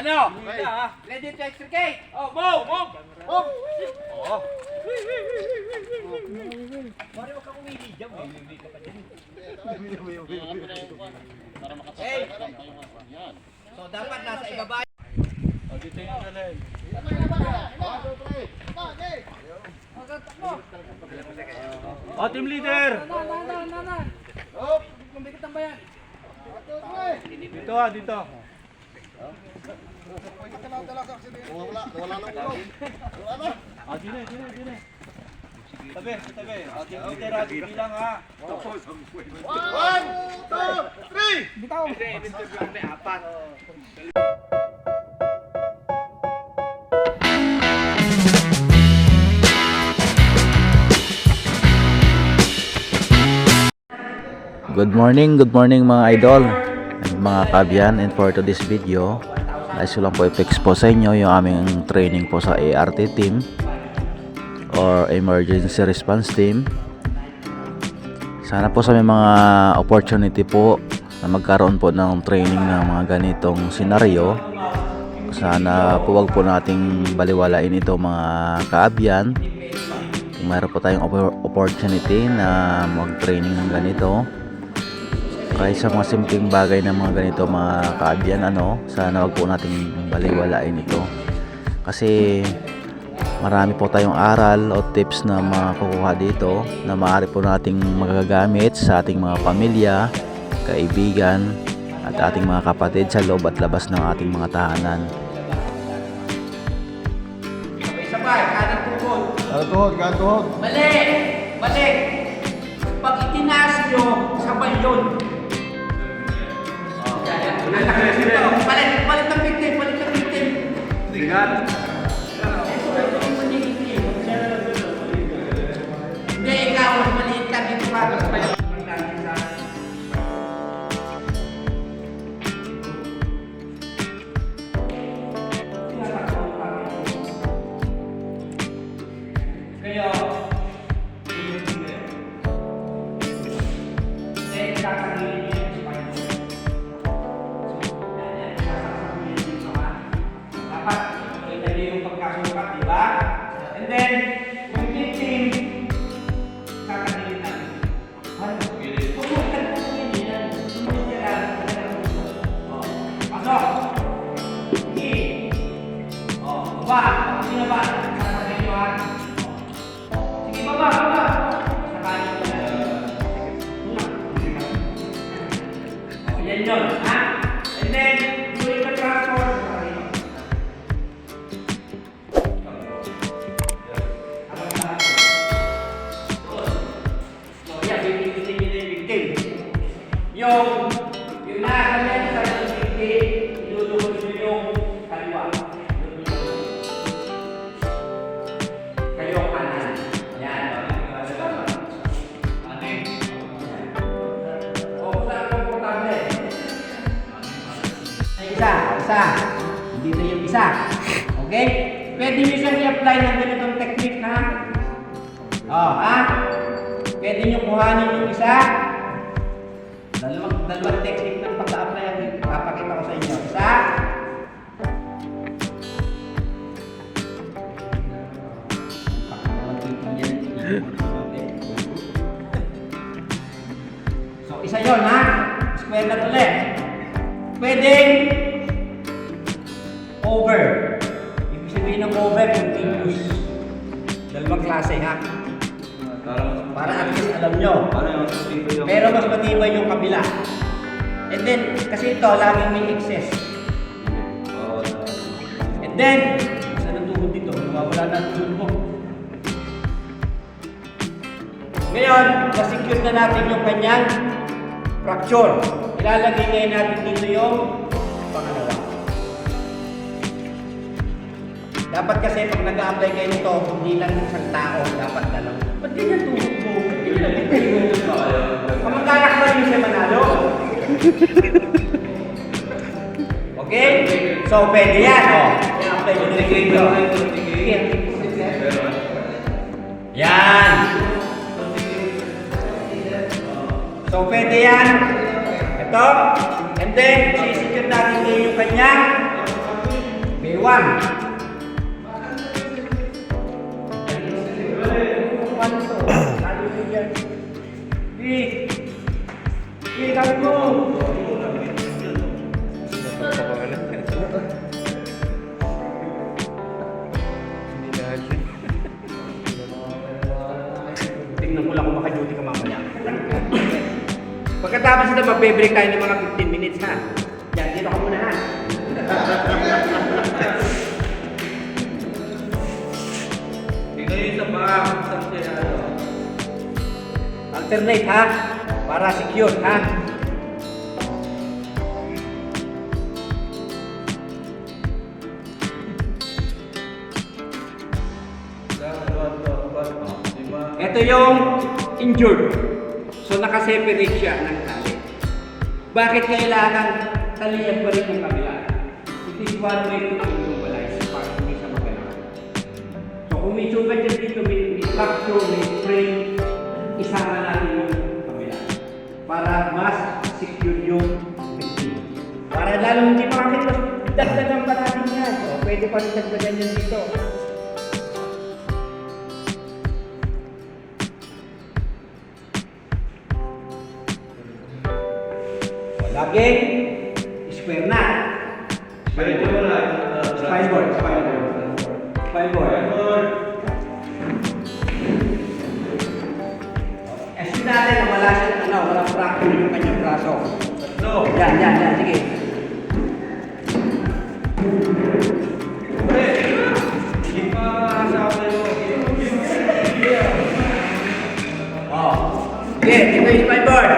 Ano? Ready to extricate? Oh, move! Move! Move! Oo. Mari wag kang umili dyan. Umili ka pa dyan. Hey! So dapat nasa ibaba. Oh, team leader! Dito ah, dito. Ah, dine, dine, dine. Tabi, tabi. Ah, team leader ah, bilang ha. Good morning, good morning mga idol mga kabyan and for today's video nais ko lang po i-fix po sa inyo yung aming training po sa ART team or Emergency Response Team. Sana po sa may mga opportunity po na magkaroon po ng training ng mga ganitong senaryo sana po wag po nating baliwalain ito mga kaabyan kung mayroon po tayong oppor- opportunity na mag-training ng ganito kahit sa mga simpleng bagay ng mga ganito mga kaabyan ano sana wag po nating baliwalain ito kasi marami po tayong aral o tips na makukuha dito na maaari po nating magagamit sa ating mga pamilya kaibigan at ating mga kapatid sa loob at labas ng ating mga tahanan Sabay, kanan tukod. Katuhod, katuhod. Mali! Mali! Pag itinaas nyo, sabay yun. Palit, palit ng victim, palit ng victim. Sigat. Hindi, Oh, isa. Okay? Pwede nyo siyang i-apply ng ganitong technique na Oh, ha? Pwede nyo kuhanin yung isa. Dalawang, dalawang technique ng pag-apply ang papakita ko sa inyo. Isa. So, isa yon ha? Square na ulit. Pwedeng over. Ibig sabihin ng over, continuous. Dalawang klase ha? Para at least alam nyo. Pero mas matibay yung kabila. And then, kasi ito, laging may excess. And then, isa ng tuhod dito, nawawala na ang tuhod. Ngayon, na-secure na natin yung kanyang fracture. Ilalagay ngayon natin dito yung Dapat kasi pag nag-a-apply kayo nito, hindi lang isang tao, dapat dalawa. Ba't ganyan tuhog mo? Ba't ganyan ang tuhog mo? Kamag-anak ba yun siya manalo? okay? So, pwede yan, o. Oh. I-apply mo na dito. Yan! So, pwede yan. Ito. And then, sisipin natin yung kanyang B1. Magbe-break tayo ng mga 15 minutes ha. Yan, dito ka muna ha. Tingnan yun sa. Sa ano. Alternate ha. Para secure ha. Ito yung injured. So nakaseparate siya ng. Bakit kailangan talihan pa rin yung kabila? It is one way to immobilize para hindi siya magalaw. So kung may sugat dyan dito, may, may fracture, may sprain, isama natin yung kabila. Para mas secure yung victim. Para lalo hindi makakit, mas dagdagan pa natin yan. O, pwede pa rin dagdagan yan dito. Laging square na. Pwede mo na. Spine board, spine board. Spine board. Assume natin na wala siyang ano, walang fracture yung kanyang braso. No. Yan, yan, yan, sige. Pre. Hindi pa asawa yun. Oh. Sige, dito yung spine board.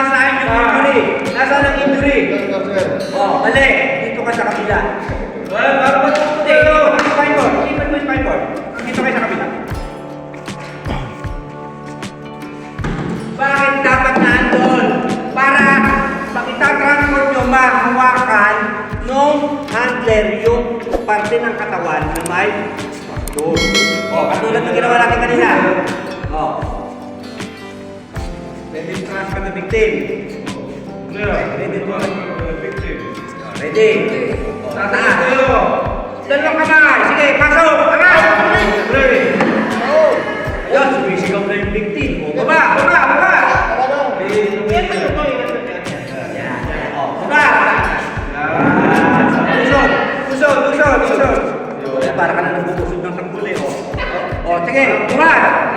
Nasaan yung injury? Nasaan ang injury? Oh, mali. Dito ka sa kabila. Well, para ba Hindi, dito ka sa spine board. Ipan mo yung. Dito kayo sa kabila. Bakit dapat naandun? Para pag itatransport nyo, mahawakan nung handler yung parte ng katawan na may fracture. Oh, katulad ng ginawa natin kanina. The victim. Ready to Ready. Tataas. Dalawang kamay. Sige, pasok. Kamay. Ayun, sumisigaw na yung victim. O, baba, baba, baba. Ano. Eh, para ka na nagbukusod ng sangguli, o. O, sige, baba.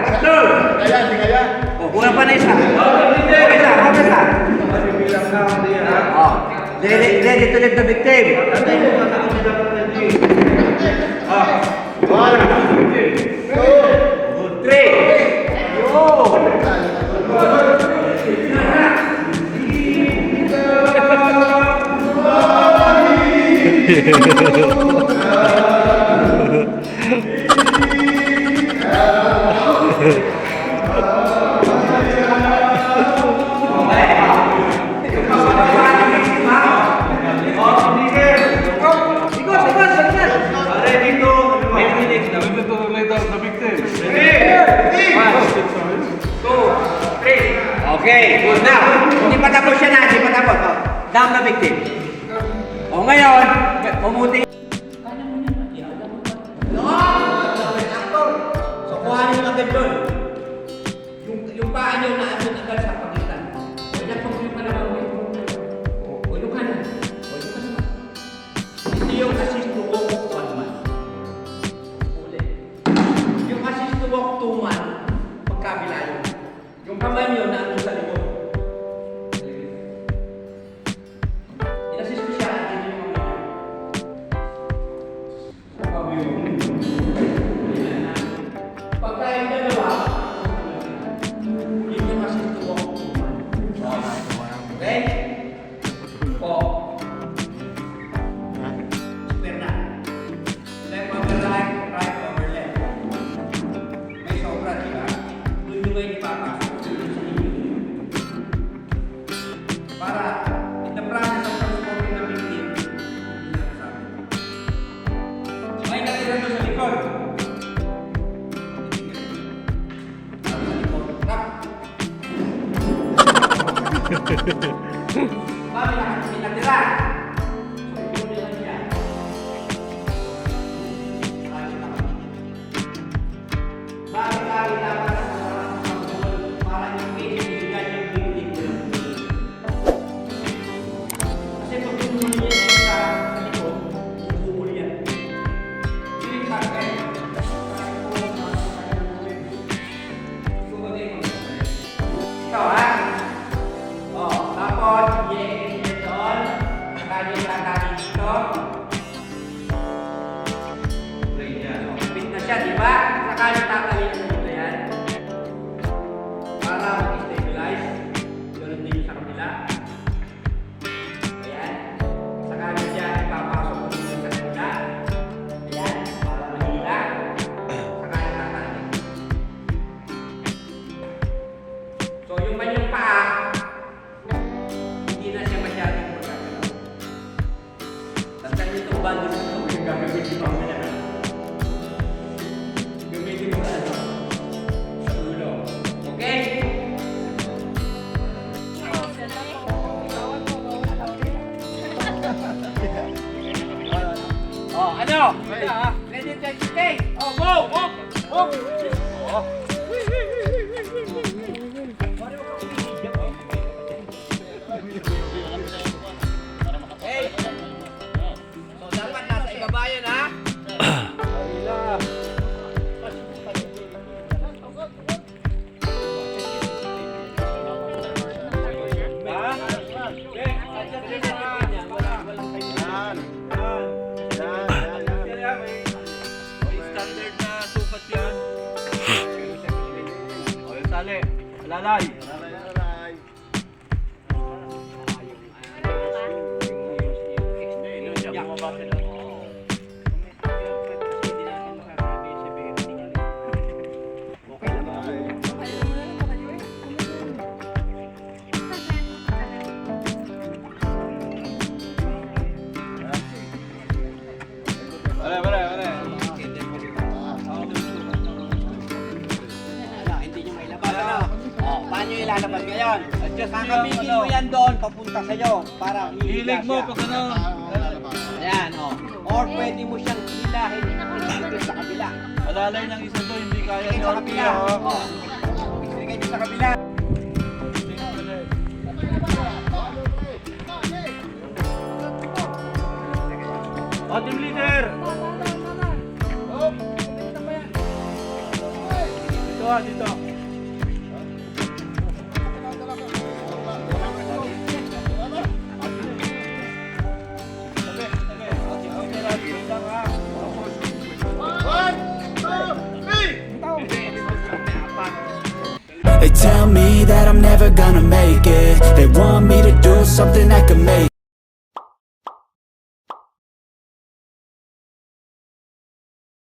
Tusod. O, kuha pa na isa. Kuha pa isa, kuha pa isa. O, ready, ready to lift the victim. Three. Yo. Down na victim. O ngayon! Actor. So, kuhanin yung agad doon. Yung, yung paa niyo na andun agad sa pagitan. Kanya po yung panahon mo. Yung kanan. O yung kanan. Hindi yung assist to walk one man. Ulit. Yung assist to walk two man, magkabila yun. Yung kamay niyo natira. Ano? Ready, ready, ready. Oh, go, go, go. Oh. Adai. basta sa inyo para Hilig mo siya. pag ano. Ayan, oh. Or pwede mo siyang hilahin dito sa kabila. Alalay ng isa to, hindi kaya Sige, ni sa Orpi kabila. ha. Oh. Sige, sa kabila. O, team leader! Dito ha, dito. gonna make it. They want me to do something that can make